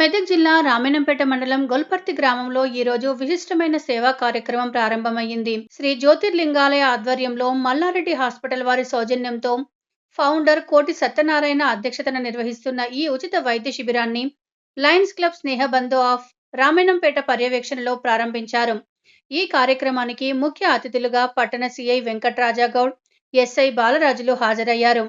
మెదక్ జిల్లా రామేణంపేట మండలం గొల్పర్తి గ్రామంలో ఈ రోజు విశిష్టమైన సేవా కార్యక్రమం ప్రారంభమైంది శ్రీ జ్యోతిర్లింగాలయ ఆధ్వర్యంలో మల్లారెడ్డి హాస్పిటల్ వారి సౌజన్యంతో ఫౌండర్ కోటి సత్యనారాయణ అధ్యక్షతన నిర్వహిస్తున్న ఈ ఉచిత వైద్య శిబిరాన్ని Lions Club Snehabandhu of Ramayampet పర్యవేక్షణలో ప్రారంభించారు. ఈ కార్యక్రమానికి ముఖ్య అతిథులుగా పట్టణ సిఐ వెంకట్రాజాగౌడ్ ఎస్ఐ బాలరాజులు హాజరయ్యారు.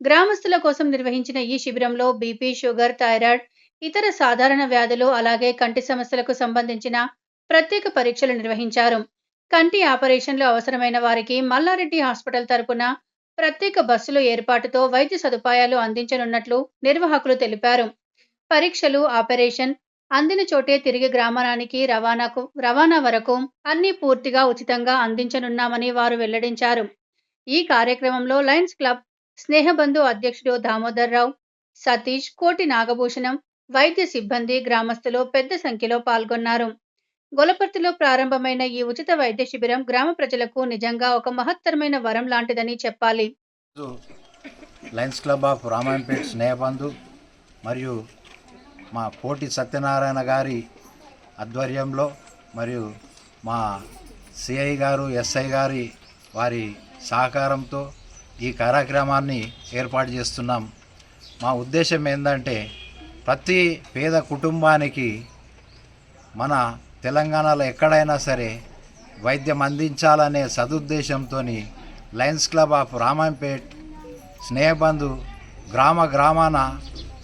గ్రామస్తుల కోసం నిర్వహించిన ఈ శిబిరంలో బీపీ షుగర్ థైరాయిడ్ ఇతర సాధారణ వ్యాధులు అలాగే కంటి సమస్యలకు సంబంధించిన ప్రత్యేక పరీక్షలు నిర్వహించారు. కంటి ఆపరేషన్లు అవసరమైన వారికి మల్లారెడ్డి హాస్పిటల్ తరపున ప్రత్యేక బస్సులు ఏర్పాటుతో వైద్య సదుపాయాలు అందించనున్నట్లు నిర్వాహకులు తెలిపారు. పరీక్షలు ఆపరేషన్ అందిన చోటే తిరిగి గ్రామానికి రవాణాకు రవాణా వరకు అన్ని పూర్తిగా ఉచితంగా అందించనున్నామని వారు వెల్లడించారు. ఈ కార్యక్రమంలో లయన్స్ క్లబ్ స్నేహబంధు అధ్యక్షుడు దామోదర్ రావు సతీష్ కోటి నాగభూషణం వైద్య సిబ్బంది గ్రామస్తులు పెద్ద సంఖ్యలో పాల్గొన్నారు. గొలపర్తిలో ప్రారంభమైన ఈ ఉచిత వైద్య శిబిరం గ్రామ ప్రజలకు నిజంగా ఒక మహత్తరమైన వరం లాంటిదని చెప్పాలి. Lions Club of Ramayampet Snehabandhu మరియు మా కోటి సత్యనారాయణ గారి ఆధ్వర్యంలో మరియు మా సిఐ గారు ఎస్ఐ గారి వారి సహకారంతో ఈ కార్యక్రమాన్ని ఏర్పాటు చేస్తున్నాం. మా ఉద్దేశం ఏంటంటే ప్రతి పేద కుటుంబానికి మన తెలంగాణలో ఎక్కడైనా సరే వైద్యం అందించాలనే సదుద్దేశంతో Lions Club of Ramayampet Snehabandhu గ్రామ గ్రామాన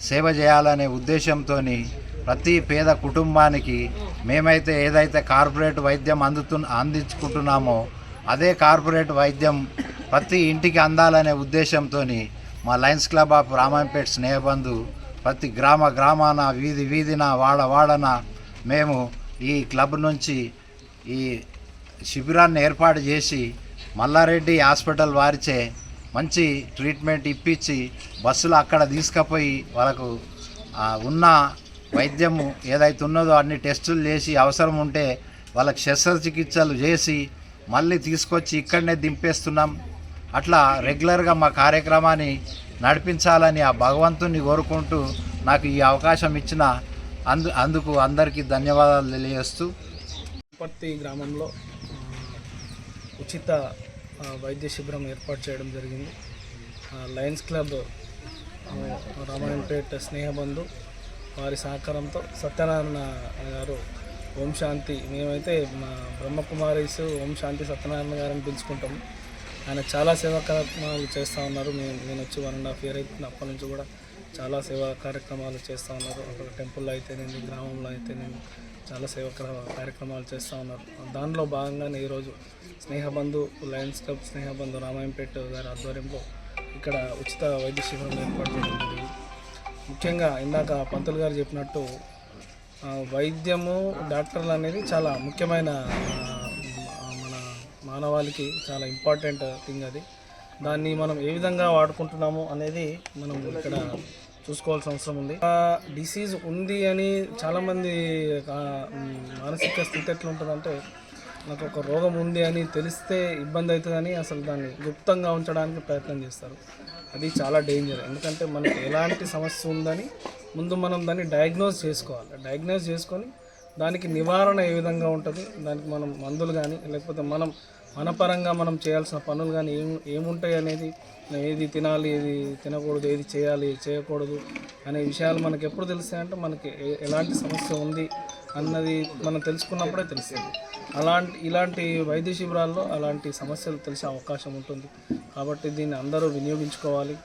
సేవ చేయాలనే ఉద్దేశంతో ప్రతి పేద కుటుంబానికి మేమైతే ఏదైతే కార్పొరేట్ వైద్యం అందుతు అందించుకుంటున్నామో అదే కార్పొరేట్ వైద్యం ప్రతి ఇంటికి అందాలనే ఉద్దేశంతో మా Lions Club of Ramayampet Snehabandhu ప్రతి గ్రామ గ్రామాన వీధి వీధిన వాడ వాడన మేము ఈ క్లబ్ నుంచి ఈ శిబిరాన్ని ఏర్పాటు చేసి మల్లారెడ్డి హాస్పిటల్ వారిచే మంచి ట్రీట్మెంట్ ఇప్పించి బస్సులు అక్కడ తీసుకుపోయి వాళ్ళకు ఉన్న వైద్యము ఏదైతే ఉన్నదో అన్ని టెస్టులు చేసి అవసరం ఉంటే వాళ్ళకి శస్త్రచికిత్సలు చేసి మళ్ళీ తీసుకొచ్చి ఇక్కడనే దింపేస్తున్నాం. అట్లా రెగ్యులర్గా మా కార్యక్రమాన్ని నడిపించాలని ఆ భగవంతుని కోరుకుంటూ నాకు ఈ అవకాశం ఇచ్చిన అందు అందుకు అందరికీ ధన్యవాదాలు తెలియజేస్తూ. పర్తి గ్రామంలో ఉచిత వైద్య శిబిరం ఏర్పాటు చేయడం జరిగింది. ఆ, లయన్స్ క్లబ్ రామాయణపేట స్నేహబంధు వారి సహకారంతో సత్యనారాయణ గారు ఓం శాంతి మేమైతే మా బ్రహ్మకుమారీస్ ఓం శాంతి సత్యనారాయణ గారిని పిలుచుకుంటాము. ఆయన చాలా సేవా కార్యక్రమాలు చేస్తూ ఉన్నారు. నేను నేను వచ్చి వన్ అండ్ హాఫ్ ఇయర్ అవుతుంది అప్పటి నుంచి కూడా చాలా సేవా కార్యక్రమాలు చేస్తూ ఉన్నారు. అక్కడ టెంపుల్లో అయితేనేమి గ్రామంలో అయితేనేమి చాలా సేవా కార్యక్రమాలు చేస్తూ ఉన్నారు. దానిలో భాగంగానే ఈరోజు స్నేహబంధు లయన్స్ క్లబ్ స్నేహబంధు రామాయంపేట గారి ఆధ్వర్యంలో ఇక్కడ ఉచిత వైద్య శిబిరం ఏర్పాటు చేయడం జరిగింది. ముఖ్యంగా ఇందాక పంతులు గారు చెప్పినట్టు వైద్యము డాక్టర్లు అనేది చాలా ముఖ్యమైన మానవాళికి చాలా ఇంపార్టెంట్ థింగ్ అది. దాన్ని మనం ఏ విధంగా వాడుకుంటున్నాము అనేది మనం ఇక్కడ చూసుకోవాల్సిన అవసరం ఉంది. డిసీజ్ ఉంది అని చాలామంది మానసిక స్థితి ఎట్లా ఉంటుందంటే నాకు ఒక రోగం ఉంది అని తెలిస్తే ఇబ్బంది అవుతుందని అసలు దాన్ని గుప్తంగా ఉంచడానికి ప్రయత్నం చేస్తారు. అది చాలా డేంజర్. ఎందుకంటే మనకు ఎలాంటి సమస్య ఉందని ముందు మనం దాన్ని డయాగ్నోజ్ చేసుకోవాలి. డయాగ్నోజ్ చేసుకొని దానికి నివారణ ఏ విధంగా ఉంటుంది దానికి మనం మందులు కానీ లేకపోతే మనం మన పరంగా మనం చేయాల్సిన పనులు కానీ ఏం ఏముంటాయి అనేది ఏది తినాలి ఏది తినకూడదు ఏది చేయాలి చేయకూడదు అనే విషయాలు మనకు ఎప్పుడు తెలుస్తాయంటే మనకి ఏ- ఎలాంటి సమస్య ఉంది అన్నది మనం తెలుసుకున్నప్పుడే తెలిసింది అలాంటి ఇలాంటి వైద్య శిబిరాల్లో అలాంటి సమస్యలు తెలిసే అవకాశం ఉంటుంది. కాబట్టి దీన్ని అందరూ వినియోగించుకోవాలి.